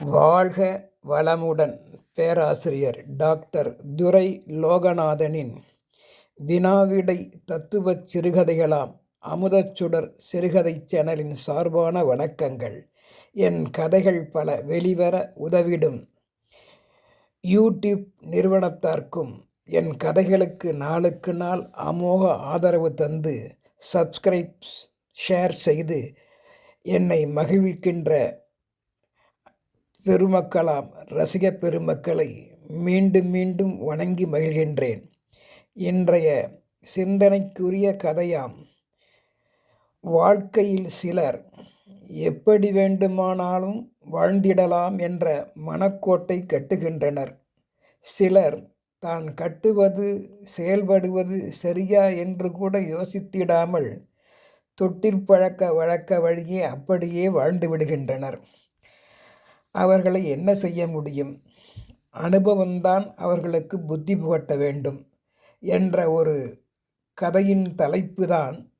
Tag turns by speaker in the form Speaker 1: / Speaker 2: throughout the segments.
Speaker 1: வாழ்க வளமுடன் பேராசிரியர் டாக்டர் துரை லோகநாதனின் வினாவிடை தத்துவச் சிறுகதைகளாம் அமுதச்சுடர் சிறுகதை சேனலின் சார்பான வணக்கங்கள். என் கதைகள் பல வெளிவர உதவிடும். யூடியூப் நிறுவனத்தார்க்கும் என் கதைகளுக்கு நாளுக்கு நாள் அமோக ஆதரவு தந்து சப்ஸ்கிரைப் ஷேர் செய்து என்னை மகிழ்விக்கின்ற பெருமக்களாம் ரசிக பெருமக்களை மீண்டும் மீண்டும் வணங்கி மகிழ்கின்றேன். இன்றைய சிந்தனைக்குரிய கதையாம் வாழ்க்கையில் சிலர் எப்படி வேண்டுமானாலும் வாழ்ந்திடலாம் என்ற மனக்கோட்டை கட்டுகின்றனர். சிலர் தான் கட்டுவது செயல்படுவது சரியா என்று கூட யோசித்திடாமல் தொட்டிற்பழக்க வழக்க வழியே அப்படியே வாழ்ந்து விடுகின்றனர். அவர்களை என்ன செய்ய முடியும்? அனுபவம்தான் அவர்களுக்கு புத்தி புகட்ட வேண்டும் என்ற ஒரு கதையின் தலைப்பு தான்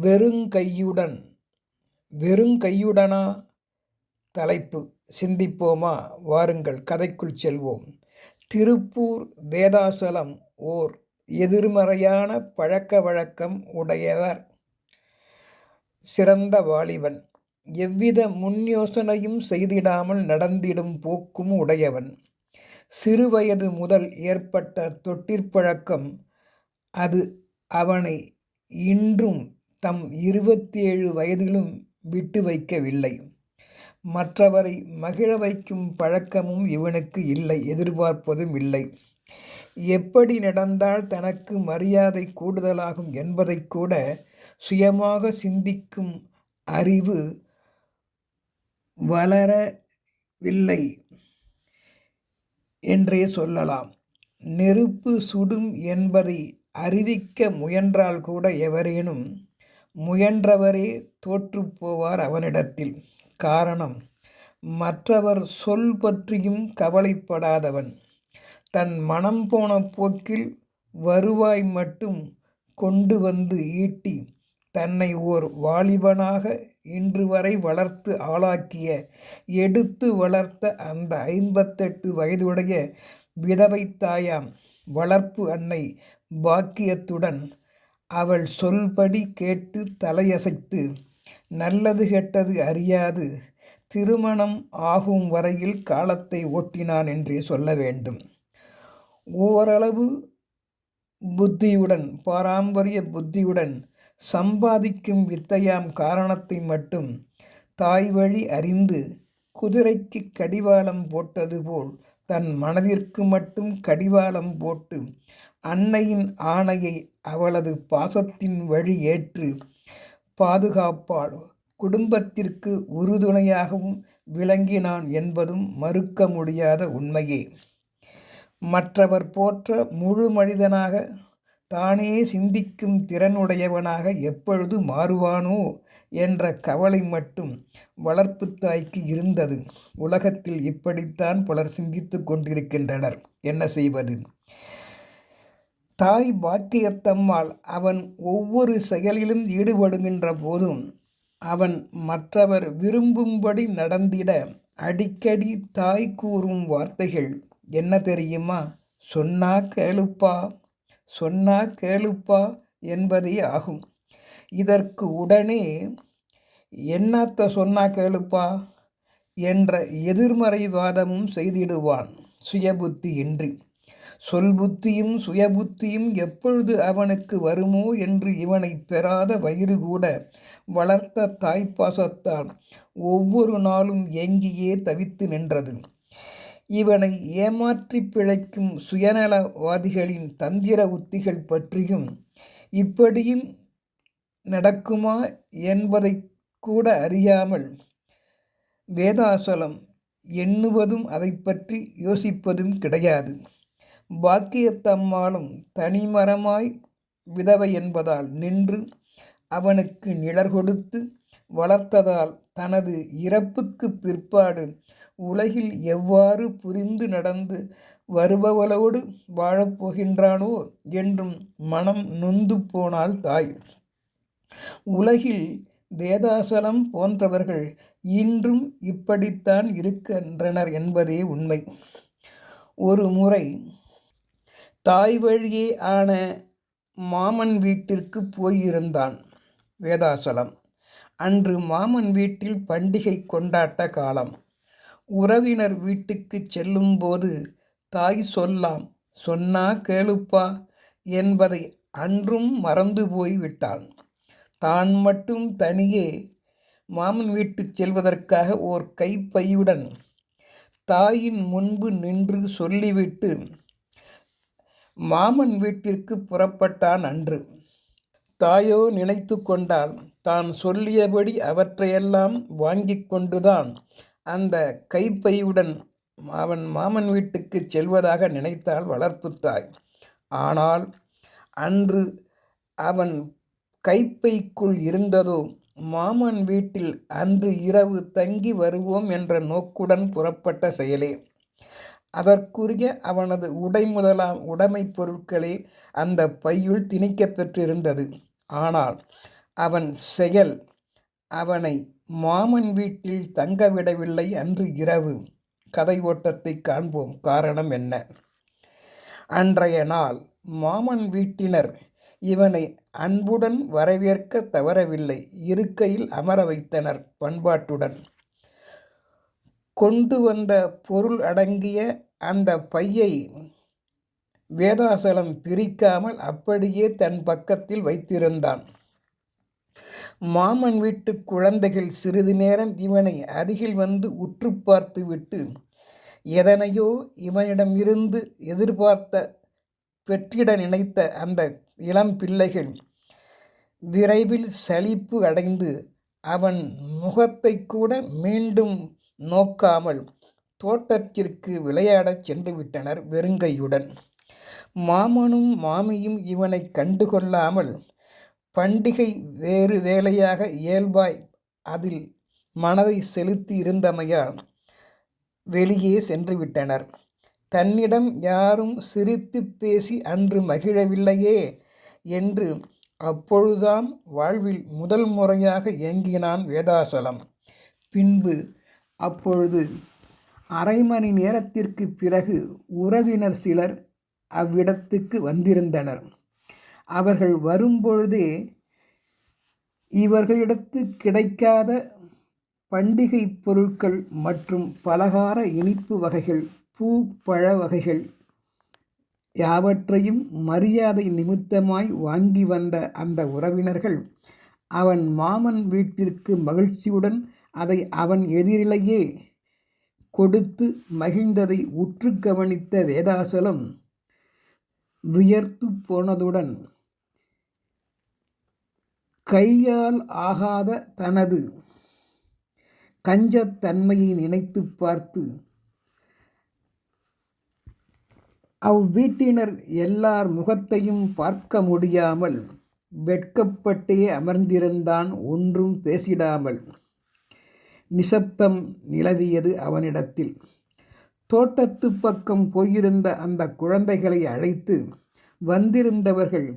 Speaker 1: வெறுங்கையுடன் வெறுங்கையுடனா தலைப்பு. சிந்திப்போமா? வாருங்கள் கதைக்குள் செல்வோம். திருப்பூர் வேதாசலம் ஓர் எதிர்மறையான பழக்க வழக்கம் உடையவர் சிறந்த வாலிபன். எவ்வித முன்யோசனையும் செய்திடாமல் நடந்திடும் போக்கும் உடையவன். சிறுவயது முதல் ஏற்பட்ட தொட்டிற்பழக்கம் அது அவனை இன்றும் தம் இருபத்தி ஏழு வயதிலும் விட்டு வைக்கவில்லை. மற்றவரை மகிழ வைக்கும் பழக்கமும் இவனுக்கு இல்லை எதிர்பார்ப்பதும் இல்லை. எப்படி நடந்தால் தனக்கு மரியாதை கூடுதலாகும் என்பதை கூட சுயமாக சிந்திக்கும் அறிவு வளரவில்லை என்றே சொல்லலாம். நெருப்பு சுடும் என்பதை அறிவிக்க முயன்றால் கூட எவரேனும் முயன்றவரே தோற்றுப்போவார் அவனிடத்தில். காரணம் மற்றவர் சொல் பற்றியும் கவலைப்படாதவன். தன் மனம் போன போக்கில் வருவாய் மட்டும் கொண்டு வந்து ஈட்டி தன்னை ஓர் வாலிபனாக இன்று வரை வளர்த்து ஆளாக்கிய எடுத்து வளர்த்த அந்த ஐம்பத்தெட்டு வயதுடைய விதவை தாயாம் வளர்ப்பு அன்னை பாக்கியத்துடன் அவள் சொல்படி கேட்டு தலையசைத்து நல்லது கெட்டது அறியாது திருமணம் ஆகும் வரையில் காலத்தை ஓட்டினான் என்றே சொல்ல வேண்டும். ஓரளவு புத்தியுடன் பாரம்பரிய புத்தியுடன் சம்பாதிக்கும் வித்தையாம் காரணத்தை மட்டும் தாய் வழி அறிந்து குதிரைக்கு கடிவாளம் போட்டது போல் தன் மனதிற்கு மட்டும் கடிவாளம் போட்டு அன்னையின் ஆணையை அவளது பாசத்தின் வழி ஏற்று பாதுகாப்பால் குடும்பத்திற்கு உறுதுணையாகவும் விளங்கினான் என்பதும் மறுக்க முடியாத உண்மையே. மற்றவர் போற்ற முழு மனிதனாக தானே சிந்திக்கும் திறனுடையவனாக எப்பொழுது மாறுவானோ என்ற கவலை மட்டும் வளர்ப்பு தாய்க்கு இருந்தது. உலகத்தில் இப்படித்தான் பலர் சிந்தித்து கொண்டிருக்கின்றனர். என்ன செய்வது? தாய் பாக்கியத்தம்மாள் அவன் ஒவ்வொரு செயலிலும் ஈடுபடுகின்ற போதும் அவன் மற்றவர் விரும்பும்படி நடந்திட அடிக்கடி தாய் கூறும் வார்த்தைகள். என்ன தெரியுமா? சொன்னா கேளுப்பா சொன்னா கேளுப்பா என்பதே ஆகும். இதற்கு உடனே என்னத்த சொன்னா கேளுப்பா? என்ற எதிர்மறை வாதமும் செய்திடுவான் சுயபுத்தி இன்றி சொல் புத்தியும் சுயபுத்தியும் எப்பொழுது அவனுக்கு வருமோ என்று இவனை பெறாத வயிறு கூட வளர்த்த தாய்ப்பாசத்தால் ஒவ்வொரு நாளும் எங்கியே தவித்து நின்றது. இவனை ஏமாற்றி பிழைக்கும் சுயநலவாதிகளின் தந்திர உத்திகள் பற்றியும் இப்படியும் நடக்குமா என்பதை கூட அறியாமல் வேதாசலம் எண்ணுவதும் அதை பற்றி யோசிப்பதும் கிடையாது. பாக்கியத்தம்மாளும் தனிமரமாய் விதவை என்பதால் நின்று அவனுக்கு நிழற் கொடுத்து வளர்த்ததால் தனது இறப்புக்கு பிற்பாடு உலகில் எவ்வாறு புரிந்து நடந்து வருபவளோடு வாழப்போகின்றானோ என்றும் மனம் நொந்து போனாள் தாய். உலகில் வேதாசலம் போன்றவர்கள் இன்றும் இப்படித்தான் இருக்கின்றனர் என்பதே உண்மை. ஒரு முறை தாய் வழியே ஆன மாமன் வீட்டிற்கு போயிருந்தான் வேதாசலம். அன்று மாமன் வீட்டில் பண்டிகை கொண்டாட்ட காலம். உறவினர் வீட்டுக்கு செல்லும்போது தாய் சொல்லாம் சொன்னா கேளுப்பா என்பதை அன்றும் மறந்து போய் விட்டான். தான் மட்டும் தனியே மாமன் வீட்டு செல்வதற்காக ஓர் கைப்பையுடன் தாயின் முன்பு நின்று சொல்லிவிட்டு மாமன் வீட்டிற்கு புறப்பட்டான் அன்று. தாயோ நினைத்து கொண்டால் தான் சொல்லியபடி அவற்றையெல்லாம் வாங்கி கொண்டுதான் அந்த கைப்பையுடன் அவன் மாமன் வீட்டுக்கு செல்வதாக நினைத்தாள் வளர்ப்பு தாய். ஆனால் அன்று அவன் கைப்பைக்குள் இருந்ததோ மாமன் வீட்டில் அன்று இரவு தங்கி வருவோம் என்ற நோக்குடன் புறப்பட்ட செயலே. அதற்குரிய அவனது உடை முதலாம் உடைமைப் பொருட்களே அந்த பையுள் திணிக்கப் பெற்றிருந்தது. ஆனால் அவன் செயல் அவனை மாமன் வீட்டில் தங்கவிடவில்லை அன்று இரவு. கதை ஓட்டத்தை காண்போம். காரணம் என்ன? அன்றைய நாள் மாமன் வீட்டினர் இவனை அன்புடன் வரவேற்க தவறவில்லை. இருக்கையில் அமர வைத்தனர் பண்பாட்டுடன். கொண்டு வந்த பொருள் அடங்கிய அந்த பையை வேதாசலம் பிரிக்காமல் அப்படியே தன் பக்கத்தில் வைத்திருந்தான். மாமன் வீட்டு குழந்தைகள் சிறிது நேரம் இவனை அருகில் வந்து உற்று பார்த்துவிட்டு எதனையோ இவனிடமிருந்து எதிர்பார்த்த பெற்றிட நினைத்த அந்த இளம் பிள்ளைகள் விரைவில் சலிப்பு அடைந்து அவன் முகத்தை கூட மீண்டும் நோக்காமல் தோட்டத்திற்கு விளையாடச் சென்று விட்டனர் வெறுங்கையுடன். மாமனும் மாமியும் இவனை கண்டுகொள்ளாமல் பண்டிகை வேறு வேலையாக இயல்பாய் அதில் மனதை செலுத்தி இருந்தமையால் வெளியே சென்று விட்டனர். தன்னிடம் யாரும் சிரித்து பேசி அன்று மகிழவில்லையே என்று அப்பொழுதுதான் வாழ்வில் முதல் முறையாக இயங்கினான் வேதாசலம். பின்பு அப்பொழுது அரை மணி நேரத்திற்கு பிறகு உறவினர் சிலர் அவ்விடத்துக்கு வந்திருந்தனர். அவர்கள் வரும்பொழுதே இவர்களிடத்து கிடைக்காத பண்டிகை பொருட்கள் மற்றும் பலகார இனிப்பு வகைகள் பூ பழ வகைகள் யாவற்றையும் மரியாதை நிமித்தமாய் வாங்கி வந்த அந்த உறவினர்கள் அவன் மாமன் வீட்டிற்கு மகிழ்ச்சியுடன் அதை அவன் எதிரிலேயே கொடுத்து மகிழ்ந்ததை உற்று கவனித்த வேதாசலம் வியர்த்து போனதுடன் கையால் ஆகாத தனது கஞ்சத்தன்மையை நினைத்து பார்த்து அவ்வீட்டினர் எல்லார் முகத்தையும் பார்க்க முடியாமல் வெட்கப்பட்டே அமர்ந்திருந்தான் ஒன்றும் பேசிடாமல். நிசப்தம் நிலவியது அவனிடத்தில். தோட்டத்து பக்கம் போயிருந்த அந்த குழந்தைகளை அழைத்து வந்திருந்தவர்கள்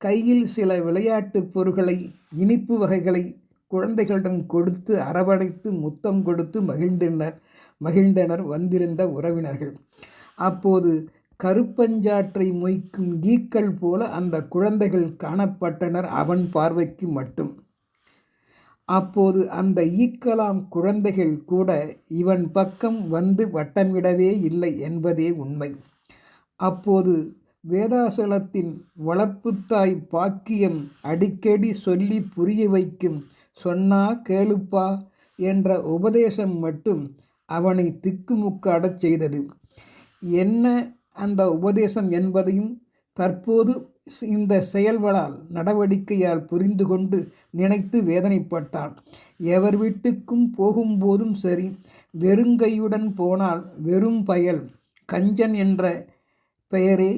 Speaker 1: கையில் சில விளையாட்டுப் பொருட்களை இனிப்பு வகைகளை குழந்தைகளிடம் கொடுத்து அரவணைத்து முத்தம் கொடுத்து மகிழ்ந்தனர் மகிழ்ந்தனர் வந்திருந்த உறவினர்கள். அப்போது கருப்பஞ்சாற்றை மொய்க்கும் ஈக்கள் போல அந்த குழந்தைகள் காணப்பட்டனர் அவன் பார்வைக்கு மட்டும். அப்போது அந்த ஈக்கலாம் குழந்தைகள் கூட இவன் பக்கம் வந்து வட்டமிடவே இல்லை என்பதே உண்மை. அப்போது வேதாசலத்தின் வளர்ப்புத்தாய் பாக்கியம் அடிக்கடி சொல்லி புரிய வைக்கும். சொன்னா கேளுப்பா என்ற உபதேசம் மட்டும் அவனை திக்குமுக்காடச் செய்தது. என்ன அந்த உபதேசம் என்பதையும் தற்போது இந்த செயல்களால் நடவடிக்கையால் புரிந்து கொண்டு நினைத்து வேதனைப்பட்டான். எவர் வீட்டுக்கும் போகும்போதும் சரி வெறுங்கையுடன் போனால் வெறும் பயல். கஞ்சன் என்ற பெயரே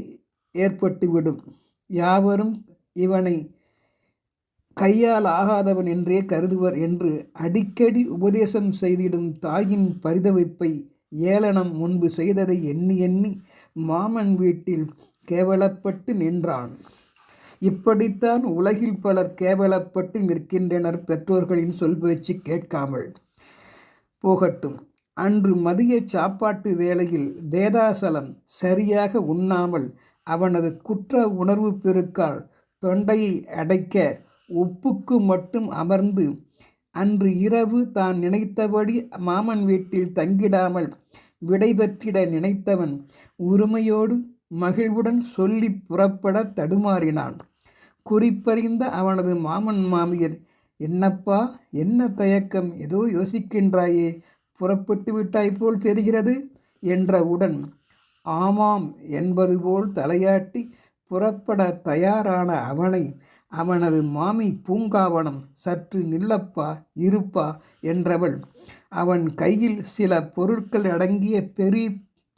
Speaker 1: ஏற்பட்டுவிடும். யாவரும் இவனை கையால் ஆகாதவன் என்றே கருதுவர் என்று அடிக்கடி உபதேசம் செய்திடும் தாயின் பரிதவிப்பை ஏளனம் முன்பு செய்ததை எண்ணி எண்ணி மாமன் வீட்டில் கேவலப்பட்டு நின்றான். இப்படித்தான் உலகில் பலர் கேவலப்பட்டு நிற்கின்றனர் பெற்றோர்களின் சொல் பேச்சு கேட்காமல். போகட்டும். அன்று மதிய சாப்பாட்டு வேளையில் வேதாசலம் சரியாக உண்ணாமல் அவனது குற்ற உணர்வு பெருக்கால் தொண்டையை அடைக்க உப்புக்கு மட்டும் அமர்ந்து அன்று இரவு தான் நினைத்தபடி மாமன் வீட்டில் தங்கிடாமல் விடைபெற்றிட நினைத்தவன் உரிமையோடு மகிழ்வுடன் சொல்லி புறப்பட தடுமாறினான். குறிப்பறிந்த அவனது மாமன் மாமியர் என்னப்பா என்ன தயக்கம்? ஏதோ யோசிக்கின்றாயே புறப்பட்டு விட்டாய் போல் தெரிகிறது என்றவுடன் ஆமாம் என்பது போல் தலையாட்டி புறப்பட தயாரான அவனை அவனது மாமி பூங்காவனம் சற்று நில்லப்பா இருப்பா என்றவள். அவன் கையில் சில பொருட்கள் அடங்கிய பெரிய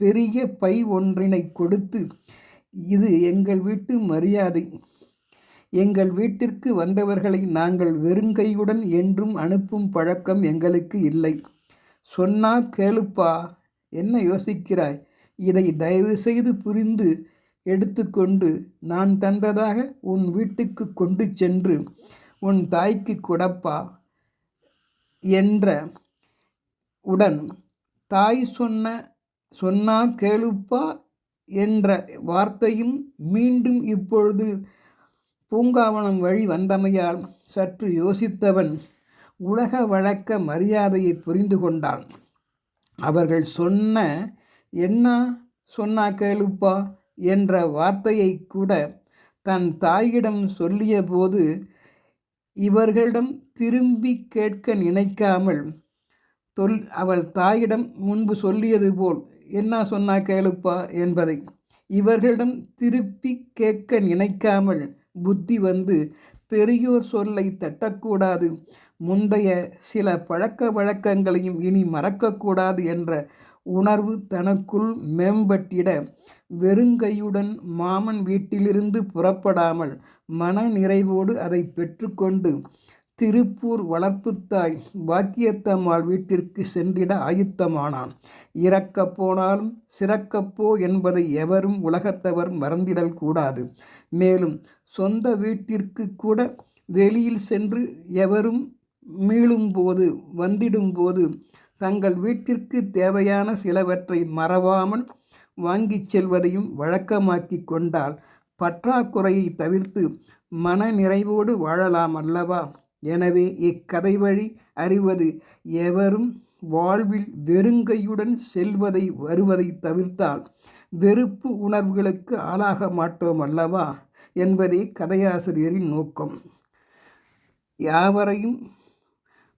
Speaker 1: பெரிய பை ஒன்றினை கொடுத்து இது எங்கள் வீட்டு மரியாதை. எங்கள் வீட்டிற்கு வந்தவர்களை நாங்கள் வெறுங்கையுடன் என்றும் அனுப்பும் பழக்கம் எங்களுக்கு இல்லை சொன்னா கேளுப்பா. என்ன யோசிக்கிறாய்? இதை தயவு செய்து புரிந்து எடுத்துக்கொண்டு நான் தந்ததாக உன் வீட்டுக்கு கொண்டு சென்று உன் தாய்க்கு கொடப்பா என்ற உடன் தாய் சொன்ன சொன்னா கேளுப்பா என்ற வார்த்தையும் மீண்டும் இப்பொழுது பூங்காவனம் வழி வந்தமையால் சற்று யோசித்தவன் உலக வழக்க மரியாதையை புரிந்து கொண்டான். அவர்கள் சொன்ன என்ன சொன்னா கேளுப்பா என்ற வார்த்தையை கூட தன் தாயிடம் சொல்லியபோது இவர்களிடம் திரும்பி கேட்க நினைக்காமல் தொல் அவள் தாயிடம் முன்பு சொல்லியது போல் என்ன சொன்னா கேளுப்பா என்பதை இவர்களிடம் திருப்பி கேட்க நினைக்காமல் புத்தி வந்து பெரியோர் சொல்லை தட்டக்கூடாது. முந்தைய சில பழக்க வழக்கங்களையும் இனி மறக்கக்கூடாது என்ற உணர்வு தனக்குள் மேம்பட்டிட வெறுங்கையுடன் மாமன் வீட்டிலிருந்து புறப்படாமல் மன நிறைவோடு அதை பெற்றுக்கொண்டு திருப்பூர் வளர்ப்புத்தாய் பாக்கியத்தம்மாள் வீட்டிற்கு சென்றிட ஆயுத்தமானான். இறக்கப் போனாலும் சிறக்கப்போ என்பதை எவரும் உலகத்தவர் மறந்திடல் கூடாது. மேலும் சொந்த வீட்டிற்கு கூட வெளியில் சென்று எவரும் மீளும்போது வந்திடும்போது தங்கள் வீட்டிற்கு தேவையான சிலவற்றை மறவாமல் வாங்கிச் செல்வதையும் வழக்கமாக்கி கொண்டால் பற்றாக்குறையை தவிர்த்து மன நிறைவோடு வாழலாம் அல்லவா? எனவே இக்கதை வழி அறிவது எவரும் வாழ்வில் வெறுங்கையுடன் செல்வதை வருவதை தவிர்த்தால் வெறுப்பு உணர்வுகளுக்கு ஆளாக மாட்டோம் அல்லவா? என்பதே கதையாசிரியரின் நோக்கம். யாவரையும்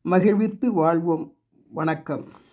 Speaker 1: மகிழ்வித்து வாழ்வோம். வணக்கம்.